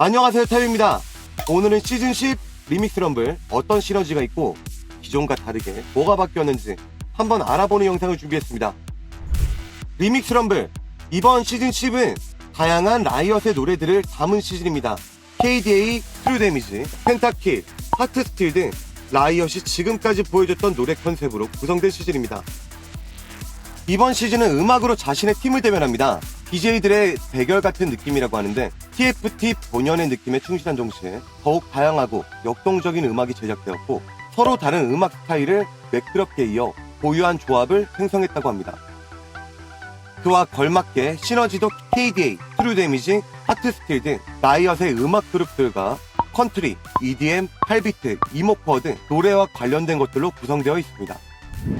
안녕하세요 태우입니다. 오늘은 시즌 10 리믹스 럼블 어떤 시너지가 있고 기존과 다르게 뭐가 바뀌었는지 한번 알아보는 영상을 준비했습니다. 리믹스 럼블 이번 시즌 10은 다양한 라이엇의 노래들을 담은 시즌입니다. KDA, 트루 데미지, 펜타킬, 하트 스틸 등 라이엇이 지금까지 보여줬던 노래 컨셉으로 구성된 시즌입니다. 이번 시즌은 음악으로 자신의 팀을 대면합니다. DJ들의 대결 같은 느낌이라고 하는데 TFT 본연의 느낌에 충실한 동시에 더욱 다양하고 역동적인 음악이 제작되었고 서로 다른 음악 스타일을 매끄럽게 이어 고유한 조합을 생성했다고 합니다. 그와 걸맞게 시너지도 KDA, 트루 데미지, 하트 스틸 등 라이엇의 음악 그룹들과 컨트리, EDM, 팔비트, 이모코어 등 노래와 관련된 것들로 구성되어 있습니다.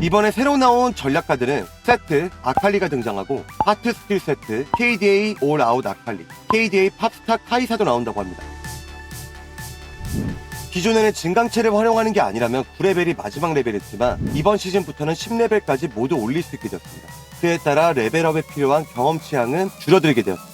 이번에 새로 나온 전략가들은 세트, 아칼리가 등장하고 하트 스킬 세트, KDA 올 아웃 아칼리, KDA 팝스타 카이사도 나온다고 합니다. 기존에는 증강체를 활용하는 게 아니라면 9레벨이 마지막 레벨이었지만 이번 시즌부터는 10레벨까지 모두 올릴 수 있게 되었습니다. 그에 따라 레벨업에 필요한 경험치 양은 줄어들게 되었습니다.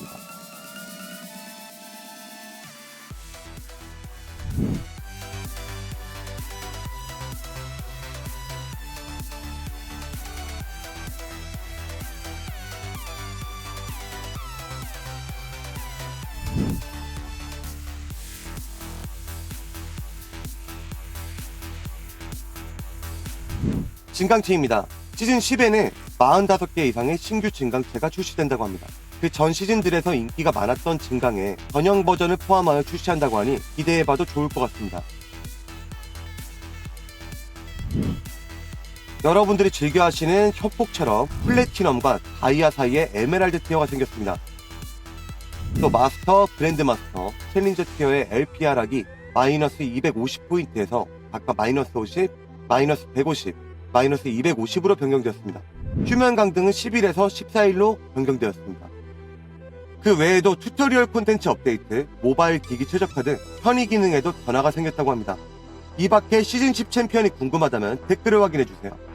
진강체입니다. 시즌 10에는 45개 이상의 신규 진강체가 출시된다고 합니다. 그 전 시즌들에서 인기가 많았던 진강에 전형 버전을 포함하여 출시한다고 하니 기대해봐도 좋을 것 같습니다. 여러분들이 즐겨 하시는 협곡처럼 플래티넘과 다이아 사이에 에메랄드 티어가 생겼습니다. 또 마스터, 그랜드 마스터, 챌린저 티어의 LPR 하기 마이너스 250포인트에서 각각 마이너스 50, 마이너스 150, 마이너스 250으로 변경되었습니다. 휴면 강등은 10일에서 14일로 변경되었습니다. 그 외에도 튜토리얼 콘텐츠 업데이트, 모바일 기기 최적화 등 편의 기능에도 변화가 생겼다고 합니다. 이 밖에 시즌 10 챔피언이 궁금하다면 댓글을 확인해주세요.